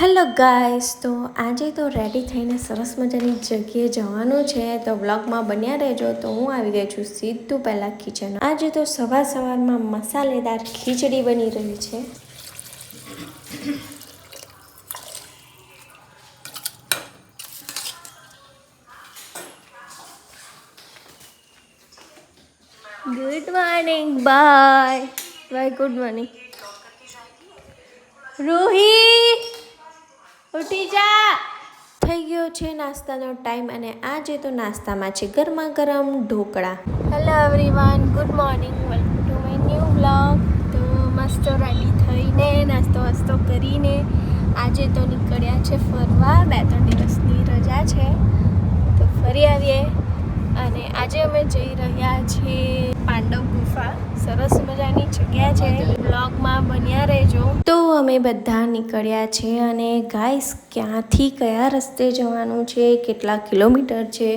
Hello guys, તો આજે તો રેડી થઈને સરસ મજાની જગ્યાએ જવાનું છે. તો બ્લોગમાં બન્યા રહેજો. તો હું આવી ગઈ છું સીધું પહેલાં કિચન આજે તો સવાર સવારમાં મસાલેદાર ખીચડી બની રહી છે. Good morning bye bye good morning Ruhi ઉઠી જા. થઈ ગયો છે નાસ્તાનો ટાઈમ અને આજે તો નાસ્તામાં છે ગરમા ગરમ dhokla. Hello everyone good morning welcome to my new blog તો મસ્ત રેડી થઈને નાસ્તો વાસ્તો કરીને આજે તો નીકળ્યા છે ફરવા. બે ત્રણ દિવસની રજા છે. તો ફરી આવીએ. અને આજે અમે જઈ રહ્યા છીએ પાંડવ ગુફા. સરસ મજાની જગ્યા છે. બ્લોગમાં બન્યા રહેજો. અમે બધા નીકળ્યા છે અને ગાઈસ ક્યાંથી કયા રસ્તે જવાનું છે કેટલા કિલોમીટર છે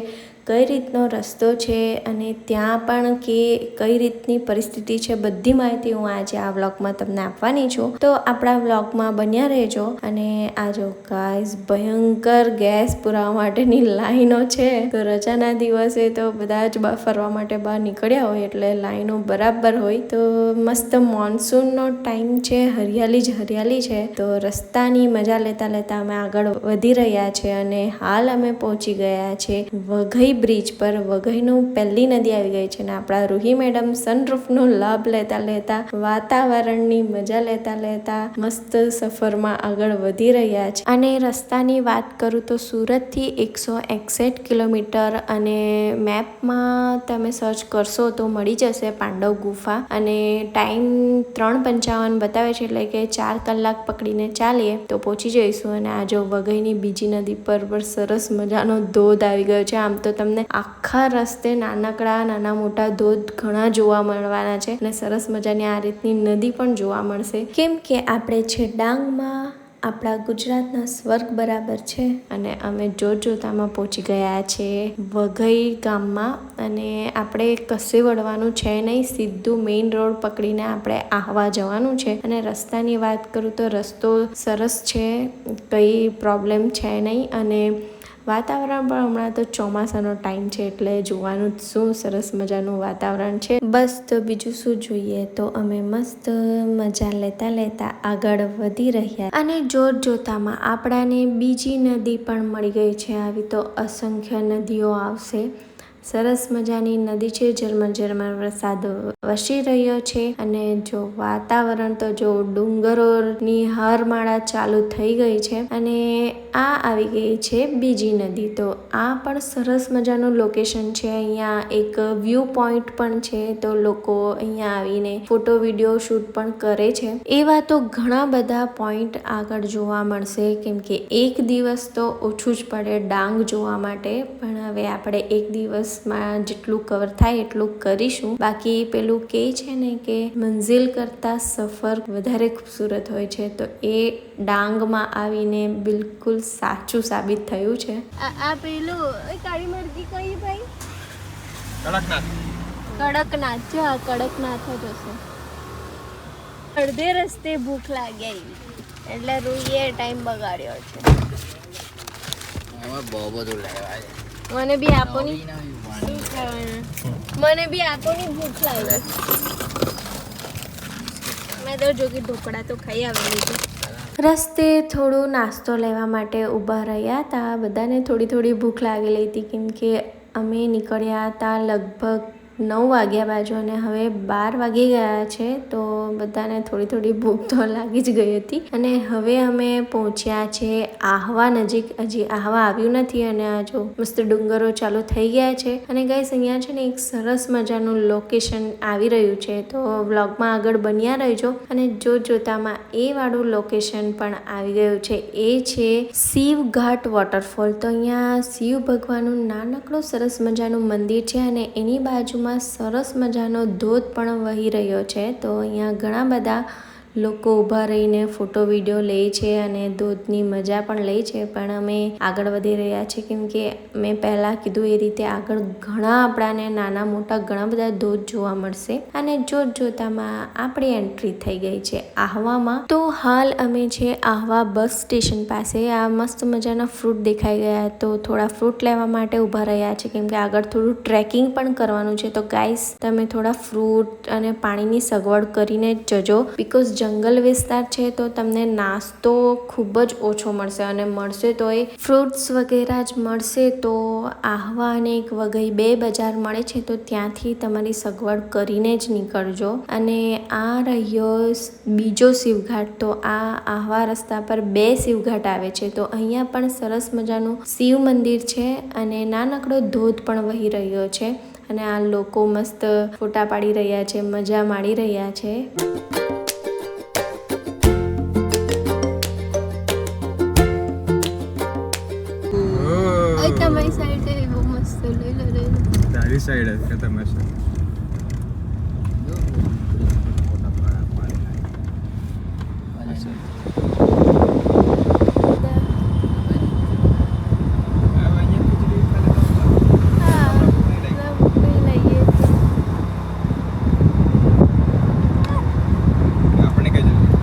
કઈ રીતનો રસ્તો છે અને ત્યાં પણ કે કઈ રીતની પરિસ્થિતિ છે બધી માહિતી હું આજે આ વ્લોગમાં તમને આપવાની છું. તો આપણા વ્લોગમાં બન્યા રહેજો અને આ જો ગાઈસ ભયંકર ગેસ પુરાવા માટેની લાઈનો છે. તો રજાના દિવસે તો બધા જ ફરવા માટે બહાર નીકળ્યા હોય એટલે લાઈનો બરાબર હોય. તો મસ્ત મોન્સૂનનો ટાઈમ છે, હરિયાળી જ હરિયાળી છે. તો રસ્તાની મજા લેતા લેતા અમે આગળ વધી રહ્યા છે અને હાલ અમે પહોંચી ગયા છે વઘઈ બ્રિજ પર વઘઈનું પહેલી નદી આવી ગઈ છે અને આપણા રૂહી મેડમ સનરૂફનો લાભ લેતા લેતા, વાતાવરણની મજા લેતા લેતા મસ્ત સફરમાં આગળ વધી રહ્યા છે. અને રસ્તાની વાત કરું તો સુરતથી એકસો એકસઠ કિલોમીટર અને મેપમાં તમે સર્ચ કરશો તો મળી જશે પાંડવ ગુફા. અને ટાઈમ ત્રણ પંચાવન બતાવે છે એટલે કે ચાર કલાક પકડીને ચાલીએ તો પહોંચી જઈશું. અને આ જો વઘઈની બીજી નદી પર સરસ મજાનો ધોધ આવી ગયો છે. આમ તો તમને આખા રસ્તે નાનકડા, નાના, મોટા ધોધ ઘણા જોવા મળવાના છે અને સરસ મજાની આ રીતની નદી પણ જોવા મળશે. કેમ કે આપણે છે ડાંગમાં આપણા ગુજરાતના સ્વર્ગ બરાબર છે અને અમે જોત જોતામાં પહોંચી ગયા છે વઘઈ ગામમાં અને આપણે કશે વળવાનું છે નહીં, સીધું મેઇન રોડ પકડીને આપણે આહવા જવાનું છે. અને રસ્તાની વાત કરું તો રસ્તો સરસ છે, કંઈ પ્રોબ્લેમ છે નહીં અને વાતાવરણ પણ હમણાં તો ચોમાસાનો ટાઈમ છે એટલે જોવાનું શું સરસ મજાનું વાતાવરણ છે. બસ તો બીજું શું જોઈએ તો અમે મસ્ત મજા લેતા લેતા આગળ વધી રહ્યા અને જોત જોતામાં આપણાને બીજી નદી પણ મળી ગઈ છે. આવી તો અસંખ્ય નદીઓ આવશે. સરસ મજાની નદી છે, ઝરમર ઝરમર વરસાદ વસી રહ્યો છે અને જો વાતાવરણ તો જો ડુંગરોની હારમાળા ચાલુ થઈ ગઈ છે અને આ આવી ગઈ છે બીજી નદી. તો આ પણ સરસ મજાનું લોકેશન છે. અહીંયા એક વ્યૂ પોઈન્ટ પણ છે. તો લોકો અહીંયા આવીને ફોટો વીડિયો શૂટ પણ કરે છે. એવા તો ઘણા બધા પોઈન્ટ આગળ જોવા મળશે. કેમ કે એક દિવસ તો ઓછું જ પડે ડાંગ જોવા માટે. પણ હવે આપણે એક દિવસ દિવસમાં જેટલું કવર થાય એટલું કરીશું. બાકી પેલું કે છે ને કે મંઝિલ કરતાં સફર વધારે ખૂબસૂરત હોય છે તો એ ડાંગમાં આવીને બિલકુલ સાચું સાબિત થયું છે. આ પેલું કાળી મરઘી કઈ ભાઈ? કડકનાથ. કડકનાથ જો આ કડકનાથ જ હશે. અડધે રસ્તે ભૂખ લાગી એટલે રૂઈએ ટાઈમ બગાડ્યો છે. બહુ બધું લેવાય. મને બી આપો ની શું. મને બી આપો ની ભૂખ લાગી. મેં તો જોગી ઢોકળા તો ખાઈ આવેલી છે. રસ્તે થોડો નાસ્તો લેવા માટે ઊભા રહ્યા હતા. બધાને થોડી થોડી ભૂખ લાગેલી હતી કેમ કે અમે નીકળ્યા હતા લગભગ નવ વાગ્યા બાજુ અને હવે બાર વાગી ગયા છે, તો બધાને થોડી થોડી ભૂખ તો લાગી જ ગઈ હતી. અને હવે અમે પહોંચ્યા છે આહવા નજીક. હજી આહવા આવ્યું નથી અને આ જો મસ્ત ડુંગરો ચાલુ થઈ ગયા છે. અને ગાઈસ અહીંયા છે ને એક સરસ મજાનું લોકેશન આવી રહ્યું છે, તો વ્લોગમાં આગળ બન્યા રહેજો. અને જો જોતામાં એ વાળું લોકેશન પણ આવી ગયું છે, એ છે શિવઘાટ વોટરફોલ તો અહીંયા શિવ ભગવાનનું નાનકડું સરસ મજાનું મંદિર છે અને એની બાજુમાં સરસ મજાનો ધોધ પણ વહી રહ્યો છે. તો અહીંયા ઘણા બધા લોકો ઊભા રહીને ફોટો, વીડિયો લે છે અને ધોધની મજા પણ લે છે. પણ અમે આગળ વધી રહ્યા છીએ. કેમ કે મેં પહેલાં કીધું એ રીતે આગળ ઘણા આપણાને નાના મોટા ઘણા બધા ધોધ જોવા મળશે. અને જોત જોતામાં આપણી એન્ટ્રી થઈ ગઈ છે આહવામાં. તો હાલ અમે છે આહવા બસ સ્ટેશન પાસે. આ મસ્ત મજાના ફ્રૂટ દેખાઈ ગયા. તો થોડા ફ્રૂટ લેવા માટે ઊભા રહ્યા છે કેમ કે આગળ થોડું ટ્રેકિંગ પણ કરવાનું છે. તો ગાઈસ, તમે થોડા ફ્રૂટ અને પાણીની સગવડ કરીને જજો. બીકોઝ જંગલ વિસ્તાર છે તો તમને નાસ્તો ખૂબ જ ઓછો મળશે અને મળશે તો એ ફ્રૂટ્સ વગેરે જ મળશે તો આહવા અને એક વગઈ બે બજાર મળે છે તો ત્યાંથી તમારી સગવડ કરીને જ નીકળજો. અને આ રહ્યો બીજો શિવઘાટ તો આ આહવા રસ્તા પર બે શિવઘાટ આવે છે તો અહીંયા પણ સરસ મજાનું શિવ મંદિર છે અને નાનકડો ધોધ પણ વહી રહ્યો છે અને આ લોકો મસ્ત ફોટા પાડી રહ્યા છે, મજા માણી રહ્યા છે. લો તારી સાઈડ જ કે તમે છે આપણે કઈ જલ્દી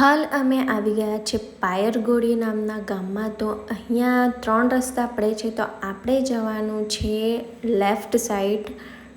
હાલ અમે આવી ગયા છે પાયરગોડી નામના ગામમાં. તો અહીંયા ત્રણ રસ્તા પડે છે. તો આપણે જવાનું છે લેફ્ટ સાઈડ.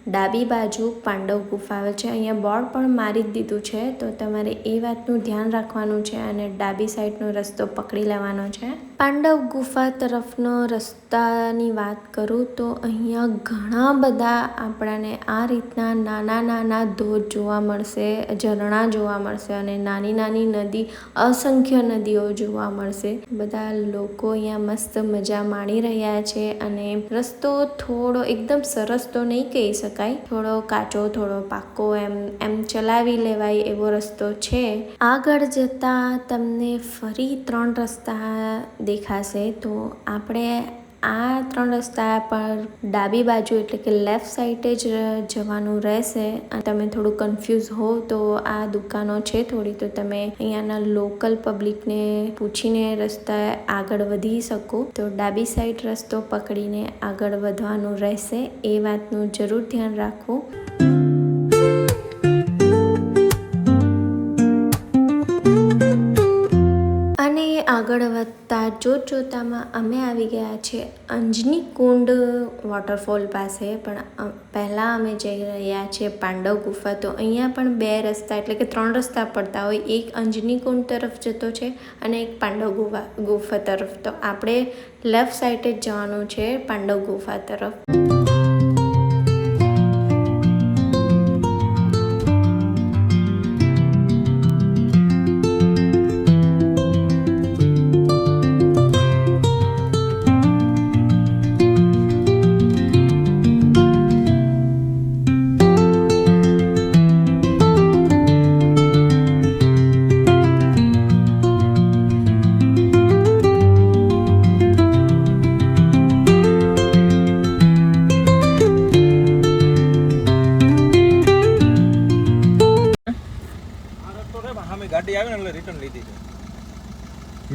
ડાબી બાજુ પાંડવ ગુફા આવે છે. અહીંયા બોર્ડ પણ મારી જ દીધું છે. તો તમારે એ વાતનું ધ્યાન રાખવાનું છે અને ડાબી સાઈડનો રસ્તો પકડી લેવાનો છે. પાંડવ ગુફા તરફનો રસ્તાની વાત કરું તો અહીંયા ઘણા બધા આપણને આ રીતના નાના નાના ધોધ જોવા મળશે, ઝરણા જોવા મળશે અને નાની નાની નદી, અસંખ્ય નદીઓ જોવા મળશે. બધા લોકો અહીંયા મસ્ત મજા માણી રહ્યા છે અને રસ્તો થોડો એકદમ સરસ તો નહીં કહી શકાય થોડો કાચો, થોડો પાકો એમ એમ ચલાવી લેવાય એવો રસ્તો છે. આગળ જતા તમને ફરી ત્રણ રસ્તા દેખાશે. તો આપણે આ ત્રણ રસ્તા પર ડાબી બાજુ એટલે કે લેફ્ટ સાઈડે જ જવાનું રહેશે. અને તમે થોડું કન્ફ્યુઝ હો તો આ દુકાનો છે થોડી, તો તમે અહીંયાના લોકલ પબ્લિકને પૂછીને રસ્તા આગળ વધી શકો. તો ડાબી સાઈડ રસ્તો પકડીને આગળ વધવાનું રહેશે. એ વાતનું જરૂર ધ્યાન રાખવું આગળ વધતા જોત જોતામાં અમે આવી ગયા છે અંજની કુંડ વોટરફોલ પાસે. પણ પહેલાં અમે જઈ રહ્યા છીએ પાંડવ ગુફા. તો અહીંયા પણ બે રસ્તા એટલે કે ત્રણ રસ્તા પડતા હોય. એક અંજની કુંડ તરફ જતો છે અને એક પાંડવ ગુફા ગુફા તરફ. તો આપણે લેફ્ટ સાઈડે જ જવાનું છે પાંડવ ગુફા તરફ.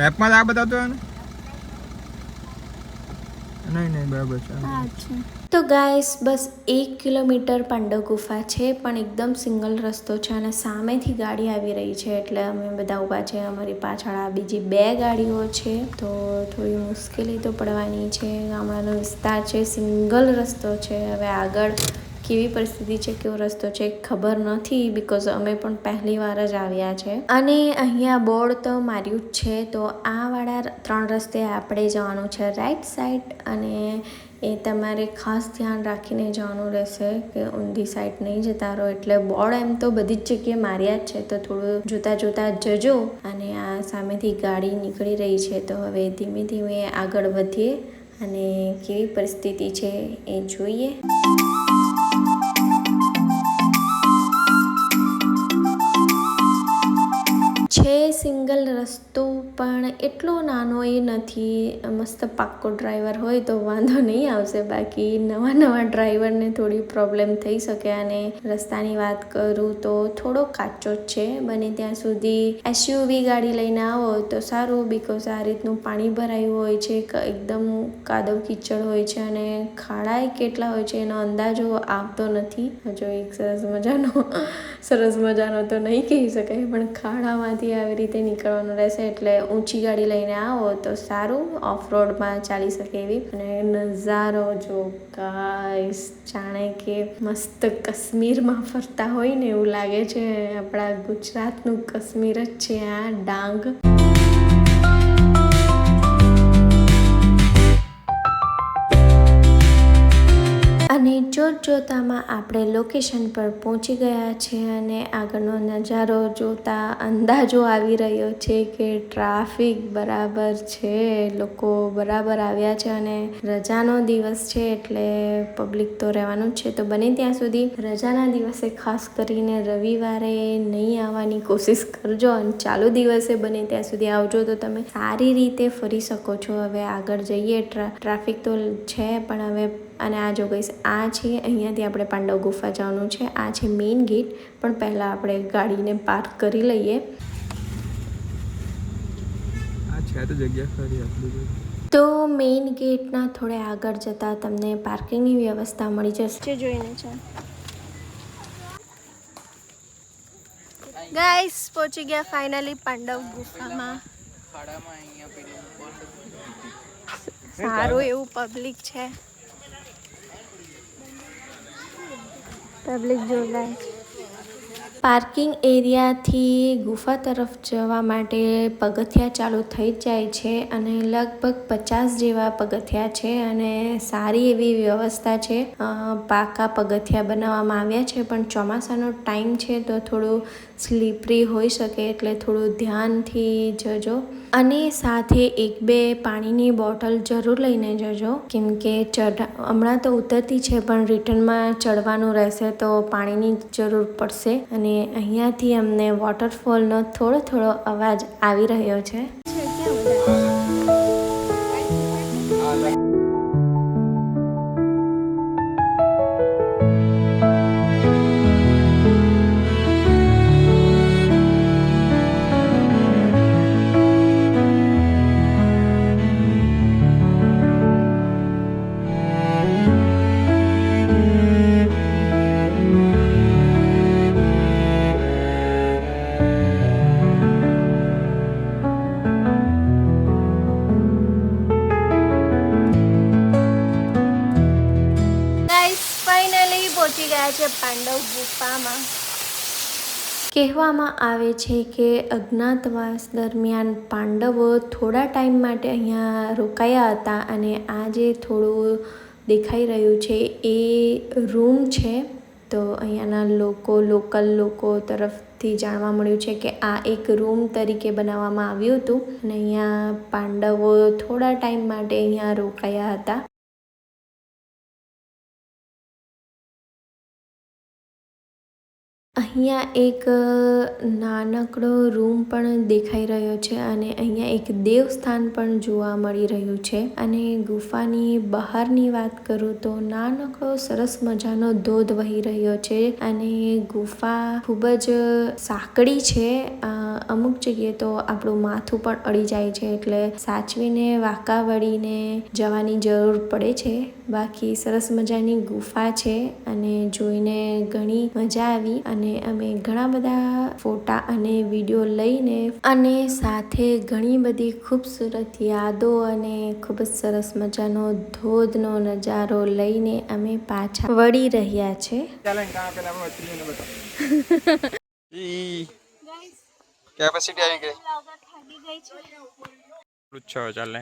મેપમાં આ બતાવતો ને? નહીં નહીં, બરાબર છે. તો ગાઈસ બસ એક કિલોમીટર પાંડવ ગુફા છે, પણ એકદમ સિંગલ રસ્તો છે અને સામેથી ગાડી આવી રહી છે, એટલે અમે બધા ઊભા છે. અમારી પાછળ આ બીજી બે ગાડીઓ છે, તો થોડી મુશ્કેલી તો પડવાની છે. ગામડાનો વિસ્તાર છે, સિંગલ રસ્તો છે. હવે આગળ કેવી પરિસ્થિતિ છે, કેવો રસ્તો છે, ખબર નથી બિકોઝ અમે પણ પહેલી વાર જ આવ્યા છે. અને અહીંયા બોર્ડ તો માર્યું જ છે, તો આ વાળા ત્રણ રસ્તે આપણે જવાનું છે રાઈટ સાઈડ અને એ તમારે ખાસ ધ્યાન રાખીને જવાનું રહેશે કે ઊંધી સાઈડ નહીં જતા રહો. એટલે બોર્ડ એમ તો બધી જ જગ્યાએ માર્યા જ છે, તો થોડું જોતા જોતા જજો અને આ સામેથી ગાડી નીકળી રહી છે, તો હવે ધીમે ધીમે આગળ વધીએ અને કેવી પરિસ્થિતિ છે એ જોઈએ. છે સિંગલ રસ્તો પણ એટલો નાનો એ નથી. મસ્ત પાક્કો ડ્રાઈવર હોય તો વાંધો નહીં આવશે. બાકી નવા નવા ડ્રાઈવરને થોડી પ્રોબ્લેમ થઈ શકે અને રસ્તાની વાત કરું તો થોડો કાચો જ છે. બને ત્યાં સુધી એસયુવી ગાડી લઈને આવો તો સારું બિકોઝ આ રીતનું પાણી ભરાયું હોય છે. એકદમ કાદવ કીચડ હોય છે અને ખાડાએ કેટલા હોય છે એનો અંદાજો આવતો નથી. હજુ એક સરસ મજાનો સરસ મજાનો તો નહીં કહી શકાય, પણ ખાડામાંથી આવી રીતે નીકળવાનું રહેશે એટલે ઊંચી ગાડી લઈને આવો તો સારું. ઓફ રોડમાં ચાલી શકે એવી. અને નજારો જો ગાઈસ જાણે કે મસ્ત કાશ્મીરમાં ફરતા હોય ને એવું લાગે છે. આપણા ગુજરાતનું કાશ્મીર જ છે આ ડાંગ. અને જોત જોતામાં આપણે લોકેશન પર પહોંચી ગયા છે અને આગળનો નજારો જોતા અંદાજો આવી રહ્યો છે કે ટ્રાફિક બરાબર છે, લોકો બરાબર આવ્યા છે અને રજાનો દિવસ છે એટલે પબ્લિક તો રહેવાનું જ છે. તો બને ત્યાં સુધી રજાના દિવસે ખાસ કરીને રવિવારે નહીં આવવાની કોશિશ કરજો અને ચાલુ દિવસે બને ત્યાં સુધી આવજો. તો તમે સારી રીતે ફરી શકો છો. હવે આગળ જઈએ. ટ્રા ટ્રાફિક તો છે પણ હવે અને આ જો ગઈશ આ છે અહીંયાથી આપણે પાંડવ ગુફા જવાનું છે. આ છે મેઇન ગેટ પણ પહેલાં આપણે ગાડીને પાર્ક કરી લઈએ. આ છે તો જગ્યા ખરી આટલી તો મેઇન ગેટના થોડે આગળ જતાં તમને પાર્કિંગની વ્યવસ્થા મળી જશે. જોઈને છે. ગાઈસ પહોંચી ગયા ફાઇનલી પાંડવ ગુફામાં. ખાડામાં અહીંયા પેલી બંધ સારું એવું પબ્લિક છે. પબ્લિક જોરદાર પાર્કિંગ એરિયાથી ગુફા તરફ જવા માટે પગથિયા ચાલુ થઈ જાય છે અને લગભગ પચાસ જેવા પગથિયા છે અને સારી એવી વ્યવસ્થા છે. પાકા પગથિયા બનાવવામાં આવ્યા છે પણ ચોમાસાનો ટાઈમ છે તો થોડું સ્લીપરી હોઈ શકે એટલે થોડું ધ્યાનથી જજો. અને સાથે એક બે પાણીની બોટલ જરૂર લઈને જજો. કેમ કે ચઢા, હમણાં તો ઉતરતી છે, પણ રિટર્નમાં ચડવાનું રહેશે તો પાણીની જરૂર પડશે. અને અહીંયાથી અમને વોટરફોલનો થોડો થોડો અવાજ આવી રહ્યો છે. કહેવામાં આવે છે કે અજ્ઞાતવાસ દરમિયાન પાંડવો થોડા ટાઈમ માટે અહીંયા રોકાયા હતા અને આ જે થોડું દેખાઈ રહ્યું છે. એ રૂમ છે. તો અહીંયાના લોકો, લોકલ લોકો તરફથી જાણવા મળ્યું છે કે આ એક રૂમ તરીકે બનાવવામાં આવ્યું હતું. અને અહીંયા પાંડવો થોડા ટાઈમ માટે અહીંયા રોકાયા હતા. અહીંયા એક નાનકડો રૂમ પણ દેખાઈ રહ્યો છે અને અહીંયા એક દેવસ્થાન પણ જોવા મળી રહ્યું છે. અને ગુફાની બહારની વાત કરું તો નાનકડો સરસ મજાનો ધોધ વહી રહ્યો છે અને ગુફા ખૂબ જ સાંકડી છે. અ, અમુક જગ્યાએ તો આપણું માથું પણ અડી જાય છે એટલે સાચવીને વાંકા વળીને જવાની જરૂર પડે છે. બાકી સરસ મજાની ગુફા છે અને જોઈને ઘણી મજા આવી અને અમે ઘણા બધા ફોટા અને વીડિયો લઈને અને સાથે ઘણી બધી ખૂબસૂરત યાદો અને ખૂબ જ સરસ મજાનો ધોધનો નજારો લઈને અમે પાછા વળી રહ્યા છે. ચાલે ને કાં પેલા આપણે સ્ત્રીઓને બતાવો ઈ કેપેસિટી આવી ગઈ લુચ્છો ચાલે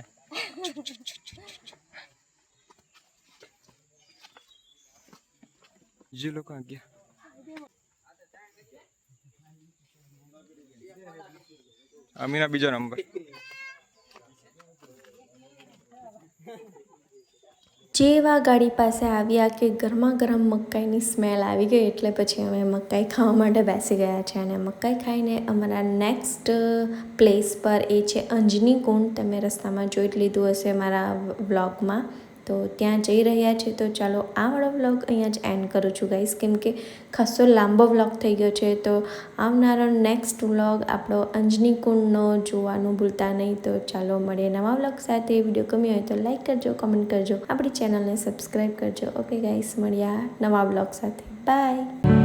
જે લોકો આ ગયા અમીના બીજો નંબર જેવા ગાડી પાસે આવ્યા કે ગરમા ગરમ મકાઈની સ્મેલ આવી ગઈ એટલે પછી અમે મકાઈ ખાવા માટે બેસી ગયા છે અને મકાઈ ખાઈને અમારા નેક્સ્ટ પ્લેસ પર એ છે અંજની કુંડ. તમે રસ્તામાં જોઈ લીધું હશે મારા વ્લોગમાં. તો ત્યાં જઈ રહ્યા છે. તો ચાલો આ વાળો વ્લોગ અહીંયા જ એન્ડ કરું છું ગાઈસ કેમ કે ખાસો લાંબો વ્લોગ થઈ ગયો છે. તો આવનારો નેક્સ્ટ વ્લોગ આપણો અંજની કુંડનો જોવાનું ભૂલતા નહીં. તો ચાલો મળીએ નવા વ્લોગ સાથે. વીડિયો ગમ્યો હોય તો લાઈક કરજો કમેન્ટ કરજો. આપણી ચેનલને સબસ્ક્રાઈબ કરજો. ઓકે ગાઈસ મળ્યા નવા વ્લોગ સાથે. બાય